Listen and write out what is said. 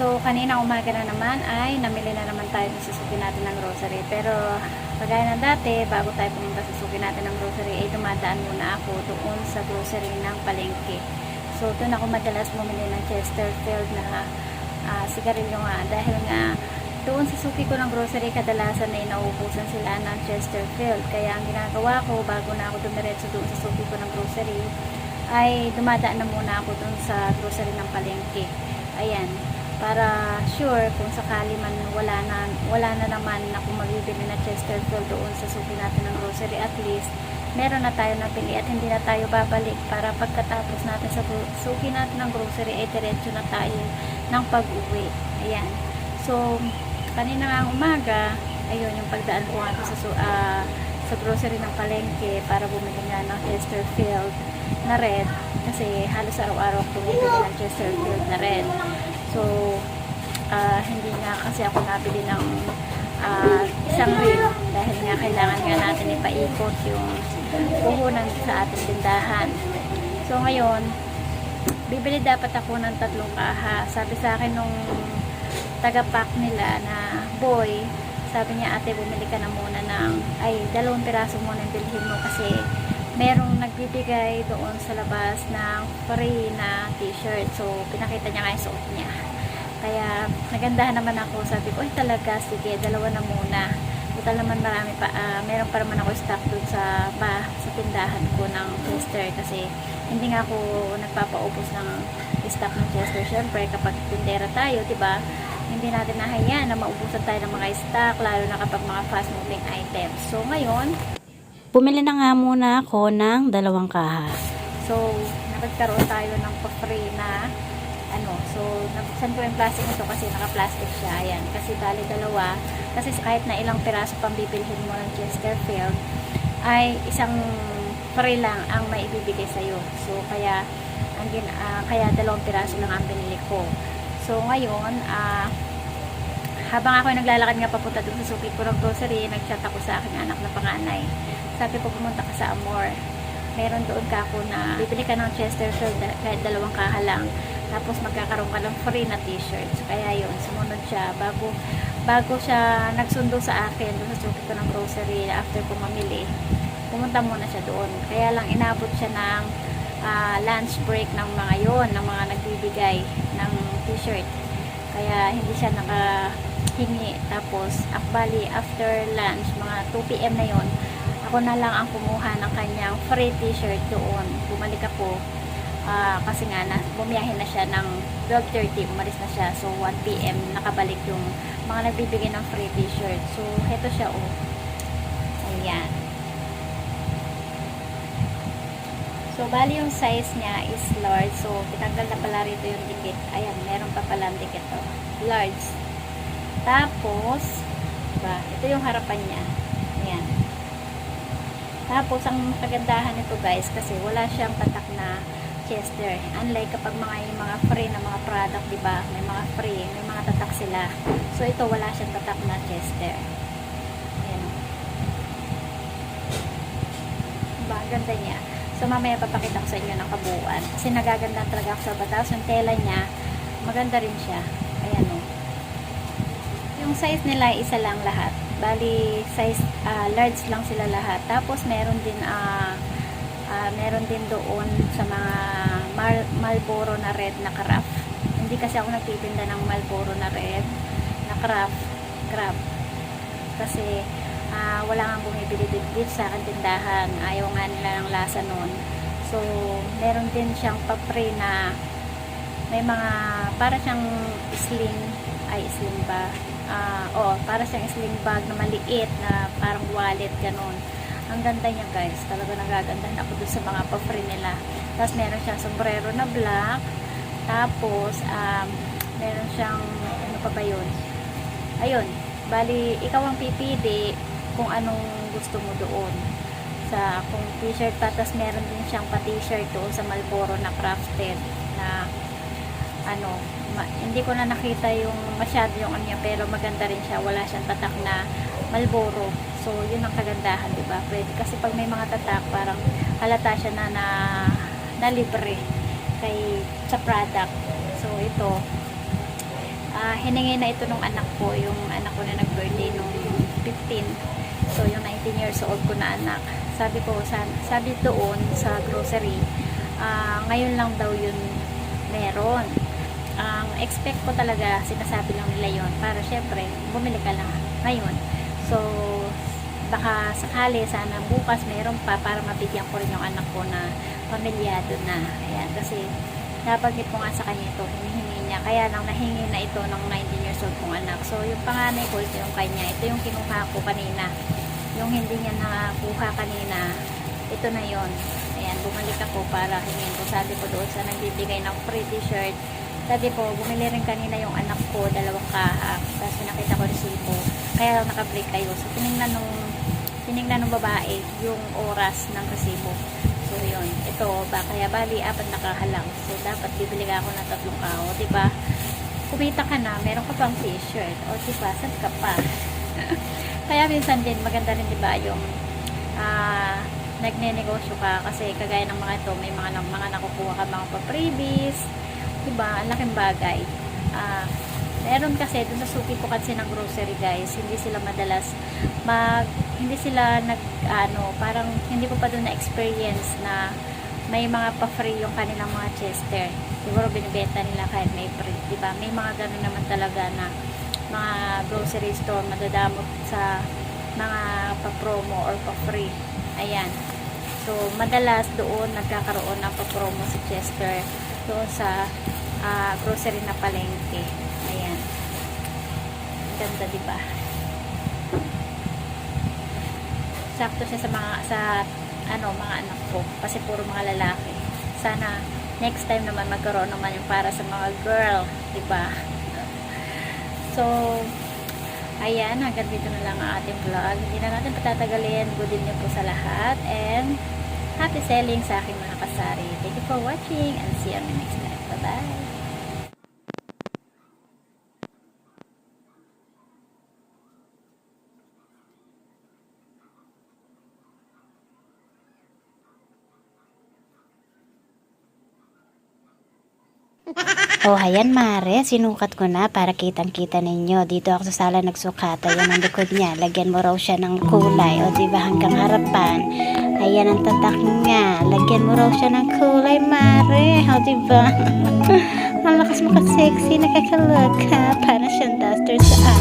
So, kanina umaga na naman ay namili na naman tayo ng susukin natin ng grocery. Pero, kagaya ng dati, bago tayo pumunta sa susukin natin ng grocery, ay dumadaan muna ako doon sa grocery ng palengke. So, doon ako madalas bumili ng Chesterfield na ah, sigarilyo nga. Dahil nga, doon sa suki ko ng grocery, kadalasan ay nauubusan sila ng Chesterfield. Kaya ang ginagawa ko, bago na ako dumiretso doon sa suki ko ng grocery, ay dumadaan na muna ako doon sa grocery ng palengke. Ayan, para sure kung sakali man wala na, wala na naman na kung mabibili na Chesterfield doon sa suki natin ng grocery, at least meron na tayo napili at hindi na tayo babalik para pagkatapos natin sa suki natin ng grocery ay diretso na tayo ng pag-uwi. Ayan. So, kanina nga umaga, ayun, yung pagdaan ko nga sa, ah, sa grocery ng palengke para bumili nga ng Chesterfield na red kasi halos araw-araw ako bumibili ng Chesterfield na red. So, ah, hindi nga kasi ako nabili ng ah, isang rin dahil nga kailangan nga natin ipaikot yung puhunan sa ating tindahan. So, ngayon, bibili dapat ako ng tatlong kaha. Sabi sa akin nung taga-pack nila na boy, sabi niya ate bumili ka na muna ng ay dalawang piraso muna yung bilhin mo kasi merong nagbibigay doon sa labas ng free na t-shirt so pinakita niya nga yung suot niya kaya nagandahan naman ako sabi ko ay talaga sige dalawa na muna total naman marami pa ah, meron pa naman ako stock doon sa ba, sa tindahan ko ng Chester kasi hindi nga ako nagpapaubos ng stock ng Chester syempre kapag tindera tayo 'di ba hindi natin nahayaan na maubusan tayo ng mga stock, lalo na kapag mga fast moving items. So, ngayon, bumili na nga muna ako ng dalawang kaha. So, nagkaroon tayo ng pa-free na ano, so, nabuksan ko yung plastic nito kasi naka-plastic siya. Ayan, kasi bali dalawa. Kasi kahit na ilang piraso pang bibilhin mo ng Chesterfield, ay isang free lang ang maibibigay sa'yo. So, kaya, ang ah, kaya dalawang piraso lang ang binili ko. So, ngayon, ah, habang ako naglalakad nga papunta dun sa suki ko ng grocery, nag-chat ako sa aking anak na panganay. Sabi ko, pumunta ka sa Amor. Meron doon ka ako na bibili ka ng Chesterfield kahit dalawang kaha lang. Tapos magkakaroon ka ng free na t-shirt. So, kaya yun, sumunod siya. Bago, bago siya nagsundo sa akin doon sa suki ko ng grocery after ko mamili, pumunta muna siya doon. Kaya lang inabot siya ng ah, lunch break ng mga yon ng mga nagbibigay ng t-shirt. Kaya hindi siya nakahingi. Tapos, akbali, after lunch, mga 2 p.m. na yon ako na lang ang kumuha ng kanyang free t-shirt doon. Bumalik ako ah, kasi nga na, bumiyahin na siya ng 12.30, umalis na siya. So, 1 p.m. nakabalik yung mga nagbibigay ng free t-shirt. So, heto siya oh. Ayan. So, bali yung size niya is large. So, tinanggal na pala rito yung dikit. Ayan, meron pa pala dikit to. Large. Tapos, diba, ito yung harapan niya. Ayan. Tapos, ang kagandahan nito guys, kasi wala siyang tatak na Chester. Unlike kapag mga yung mga free na mga product, di ba? May mga free, may mga tatak sila. So, ito wala siyang tatak na Chester. Ayan. Diba? Niya. So, mamaya papakita ko sa inyo ng kabuuan. Kasi nagaganda talaga ako sa batas. Yung tela niya, maganda rin siya. Ayan o. Yung size nila, isa lang lahat. Bali, size ah, large lang sila lahat. Tapos, meron din ah ah, meron din doon sa mga Mar Marlboro na red na craft. Hindi kasi ako nagtitinda ng Marlboro na red na craft. Craft. Kasi, ah, wala nga bumibili din dito sa akin tindahan. Ayaw nga nila ng lasa nun. So, meron din siyang pa-pre na may mga, para siyang sling, ay sling ba? Ah, oh, para siyang sling bag na maliit na parang wallet, ganun. Ang ganda niya guys. Talaga nagagandahan ako dun sa mga pa-free nila. Tapos meron siyang sombrero na black. Tapos, um, meron siyang, ano pa ba yun? Ayun. Bali, ikaw ang pipili kung anong gusto mo doon. Sa, kung t-shirt pa, tapos meron din siyang pa-t-shirt doon sa Malboro na crafted na ano, ma- hindi ko na nakita yung masyado yung ano pero maganda rin siya. Wala siyang tatak na Malboro. So, yun ang kagandahan, di ba? Pwede, kasi pag may mga tatak, parang halata siya na na, na libre kay sa product. So, ito, hiningi na ito nung anak ko, yung anak ko na nag-birthday nung 15. So, yung 19 years old ko na anak. Sabi ko, sabi doon sa grocery, ah, ngayon lang daw yun meron. Ang expect ko talaga, sinasabi lang nila yon para syempre, bumili ka lang ngayon. So, baka sakali, sana bukas meron pa para mabigyan ko rin yung anak ko na pamilyado na. Ayan, kasi nabanggit ko nga sa kanya ito, hinihingi niya. Kaya lang nahingi na ito ng 19 years old kong anak. So, yung panganay ko, ito yung kanya. Ito yung kinuha ko kanina. Yung hindi niya nakuha kanina, ito na yon Ayan, bumalik ako para hingin ko. Sabi ko doon sa nagbibigay ng free t-shirt. Sabi ko, bumili rin kanina yung anak ko, dalawang kahak. Tapos pinakita ko resibo. Kaya naka-break kayo. So, tinignan nung, tinignan nung babae yung oras ng resibo. So, yun. Ito, ba, kaya bali, apat nakahalang. So, dapat bibili ka ako ng tatlong kao. O, diba? Kumita ka na, meron ka pang t-shirt. O, diba? Saan ka pa? kaya minsan din, maganda rin, diba, yung ah, nagne-negosyo ka kasi kagaya ng mga ito, may mga, mga nakukuha ka mga pa-freebies, diba, ang laking bagay. Ah, meron kasi, dun sa suki ko kasi ng grocery guys, hindi sila madalas mag, hindi sila nag, ano, parang hindi ko pa doon na-experience na may mga pa-free yung kanilang mga chester. Siguro binibenta nila kahit may free, diba? May mga ganun naman talaga na mga grocery store madadamot sa mga pa-promo or pa-free. Ayan. So, madalas doon nagkakaroon ng pa-promo si Chester doon sa ah, grocery na palengke. Ayan. Ganda, di ba? Sakto siya sa mga sa ano, mga anak ko kasi puro mga lalaki. Sana next time naman magkaroon naman yung para sa mga girl, di ba? So, ayan, hanggang dito na lang ang ating vlog. Hindi na natin patatagalin. Good evening po sa lahat and happy selling sa aking mga kasari. Thank you for watching and see you on the next live. Bye-bye! Oh, ayan Mare, sinukat ko na para kitang-kita ninyo. Dito ako sa sala nagsukat. Ayan ang likod niya. Lagyan mo raw siya ng kulay. O, diba hanggang harapan. Ayan ang tatak niya. Lagyan mo raw siya ng kulay, Mare. O, diba? ang lakas mo ka-sexy. Nakakaloka. Para siyang duster sa.